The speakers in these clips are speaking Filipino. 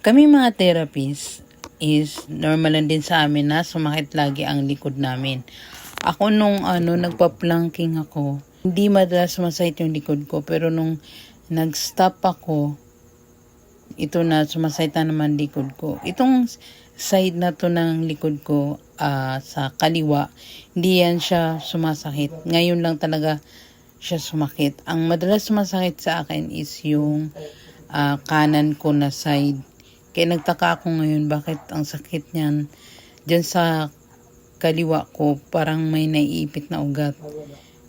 Kami mga therapist is normal lang din sa amin na sumakit lagi ang likod namin. Ako nung ano, nagpa-planking ako, hindi madalas sumasakit yung likod ko. Pero nung nag-stop ako, ito na, sumasakit na naman likod ko. Itong side na to ng likod ko ah, sa kaliwa, hindi yan siya sumasakit. Ngayon lang talaga siya sumakit. Ang madalas sumasakit sa akin is yung ah, kanan ko na side. Kaya nagtaka ako ngayon bakit ang sakit niyan dyan sa kaliwa ko parang may naiipit na ugat.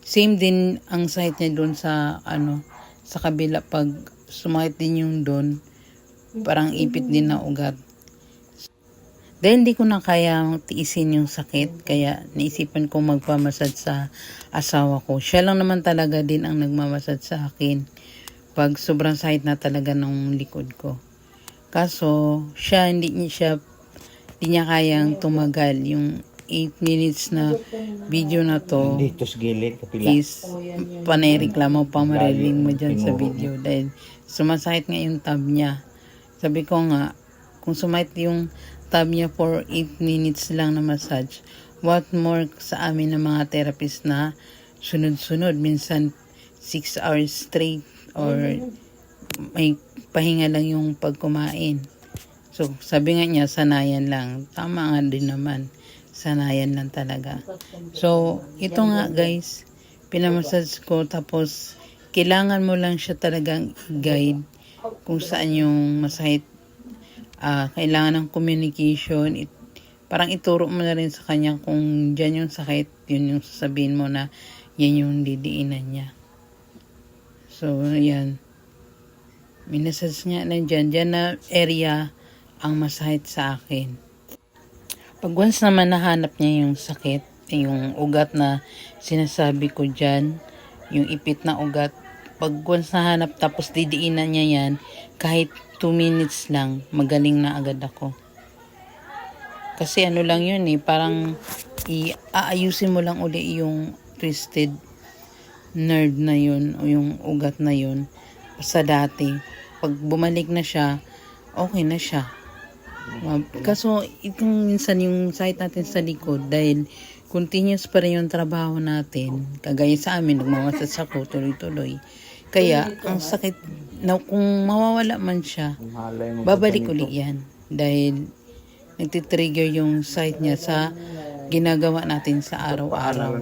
Same din ang sakit niya doon sa ano sa kabila pag sumakit din yung doon parang ipit din na ugat. Dahil hindi ko na kaya tiisin yung sakit, kaya naisipan ko magpamasad sa asawa ko. Siya lang naman talaga din ang nagmamasad sa akin pag sobrang sakit na talaga ng likod ko. Kaso, siya hindi niya siya hindi niya kayang tumagal yung 8 minutes na video na to Dito sa gilid, kapila. is panay reklamo pa mariling mo dyan sa video dahil sumasakit nga yung tab niya. Sabi ko nga, kung sumakit yung tab niya for 8 minutes lang na massage, what more sa amin ng mga therapist na sunod-sunod, minsan 6 hours straight or may pahinga lang yung pagkumain. So, sabi nga niya, sanayan lang. Tama nga din naman. Sanayan lang talaga. So, ito nga guys, pinamassage ko tapos kailangan mo lang siya talagang guide kung saan yung masakit. Ah, kailangan ng communication. It, parang ituro mo na rin sa kanya kung dyan yung sakit, yun yung sasabihin mo na yan yung didiinan niya. So, yan. Minasage nga na dyan. Dyan na area ang masakit sa akin. Pag once naman nahanap niya yung sakit, yung ugat na sinasabi ko dyan, yung ipit na ugat, pag once nahanap tapos didiinan niya yan, kahit 2 minutes lang, magaling na agad ako. Kasi ano lang yun eh, parang i-aayusin mo lang uli yung twisted nerve na yun o yung ugat na yun sa dati. Pag bumalik na siya, okay na siya. Kaso itong minsan yung sakit natin sa likod dahil continuous pa rin yung trabaho natin. Kagaya sa amin, nagmamasas ako tuloy-tuloy. Kaya ang sakit, na, kung mawawala man siya, babalik pa uli yan. Dahil nagtitrigger yung sakit niya sa ginagawa natin sa araw-araw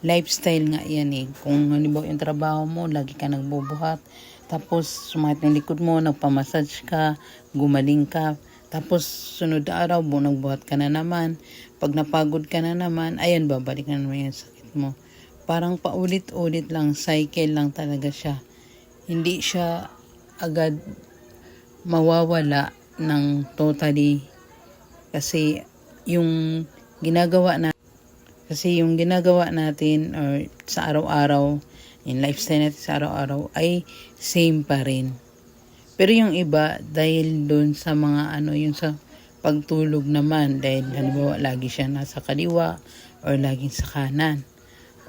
lifestyle nga yan eh. Kung halimbawa yung trabaho mo, lagi ka nagbubuhat, tapos sumakit ng likod mo, nagpamassage ka, gumaling ka, tapos sunod na araw, bu nagbuhat ka na naman, pag napagod ka na naman, ayan, babalik na naman yung sakit mo. Parang paulit-ulit lang, cycle lang talaga siya. Hindi siya agad mawawala ng totally kasi yung ginagawa na kasi yung ginagawa natin or sa araw-araw, yung lifestyle natin sa araw-araw ay same pa rin. Pero yung iba, dahil doon sa mga ano, yung sa pagtulog naman, dahil halimbawa lagi siya nasa kaliwa or laging sa kanan.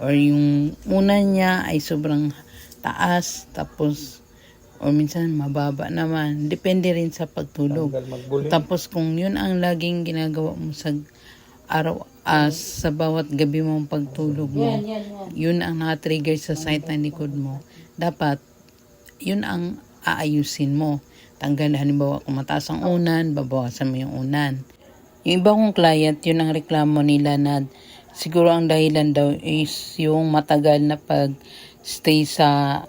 Or yung una niya ay sobrang taas, tapos or minsan mababa naman. Depende rin sa pagtulog. Tapos kung yun ang laging ginagawa mo sa araw ah, sa bawat gabi mong pagtulog mo, yun ang na-trigger sa site ng likod mo. Dapat, yun ang aayusin mo. Tanggal, halimbawa, kung mataas ang unan, babawasan mo yung unan. Yung iba kong client, yun ang reklamo nila na siguro ang dahilan daw is yung matagal na pag-stay sa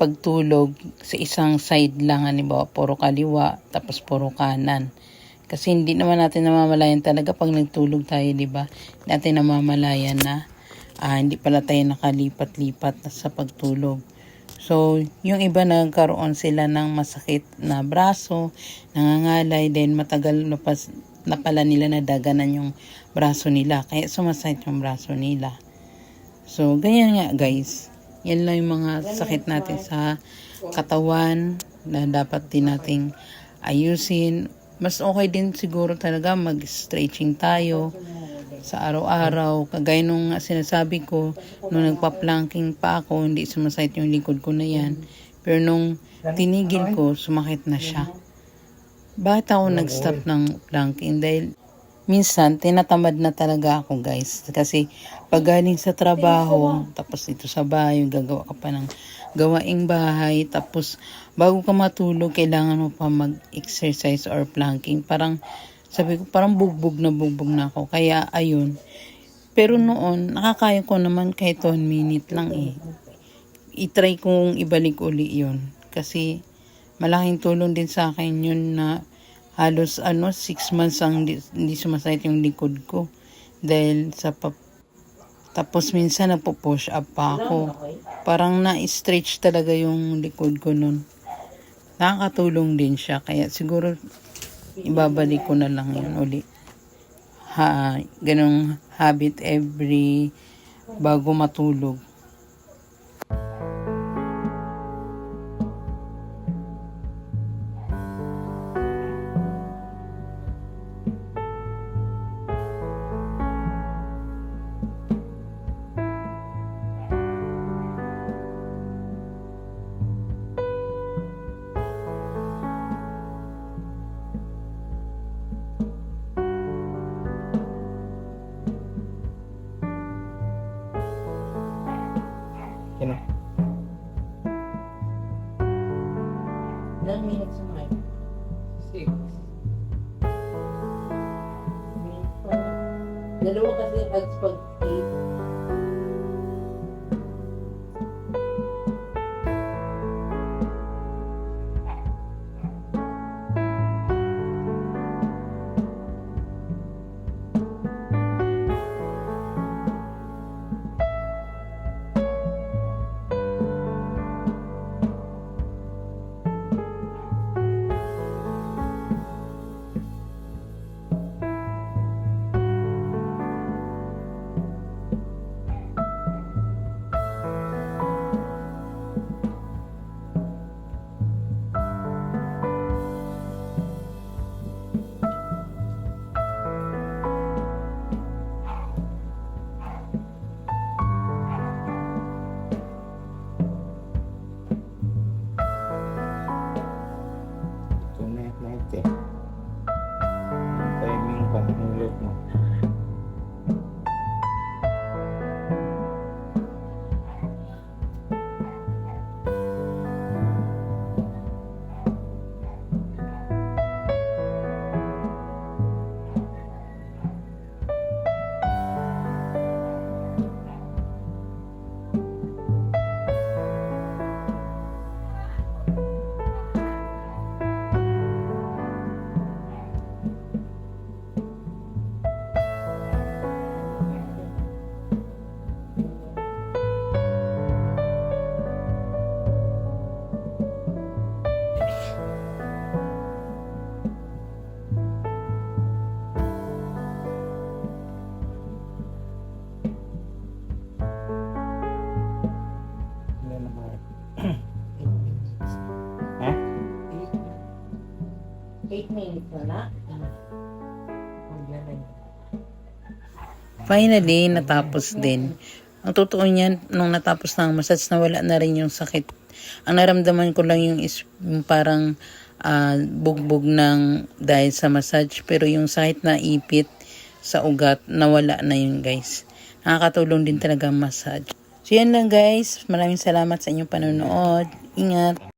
pagtulog sa isang side lang, halimbawa, puro kaliwa, tapos puro kanan. Kasi hindi naman natin namamalayan talaga pag nagtulog tayo, di ba? Natin namamalayan na ah, hindi pala tayo nakalipat-lipat na sa pagtulog. So, yung iba nagkaroon sila ng masakit na braso, nangangalay, then matagal na, pas, na pala nila nadaganan yung braso nila. Kaya sumasakit yung braso nila. So, ganyan nga guys. Yan lang yung mga sakit natin sa katawan na dapat din nating ayusin. Mas okay din siguro talaga mag-stretching tayo sa araw-araw. Kagaya nung sinasabi ko, nung nagpa-planking pa ako, hindi sumasakit yung likod ko na yan. Pero nung tinigil ko, sumakit na siya. Bakit ako nag-stop ng planking? Dahil minsan, tinatamad na talaga ako guys. Kasi pag galing sa trabaho, tapos dito sa bahay, gagawa ka pa ng gawaing bahay, tapos bago ka matulog, kailangan mo pa mag-exercise or planking. Parang, sabi ko, parang bugbog na bugbog na ako. Kaya, ayun. Pero noon, nakakaya ko naman kahit 1 minute lang eh. I-try kong ibalik uli yun. Kasi, malaking tulong din sa akin yun na halos ano, 6 months ang hindi, sumasakit yung likod ko. Dahil sa pap tapos minsan nagpo-push up pa ako. Parang na-stretch talaga yung likod ko nun. Nakakatulong din siya. Kaya siguro ibabalik ko na lang yun uli. Ha, ganong habit every bago matulog. Ilang minutes na Six. Dalawa kasi at pag Ito minutes na na. Finally, natapos din. Ang totoo niyan, nung natapos na ang massage, nawala na rin yung sakit. Ang naramdaman ko lang yung, is, yung parang ah, bugbog ng dahil sa massage. Pero yung sakit na ipit sa ugat, nawala na yun guys. Nakakatulong din talaga ang massage. So yan lang guys. Maraming salamat sa inyong panonood. Ingat.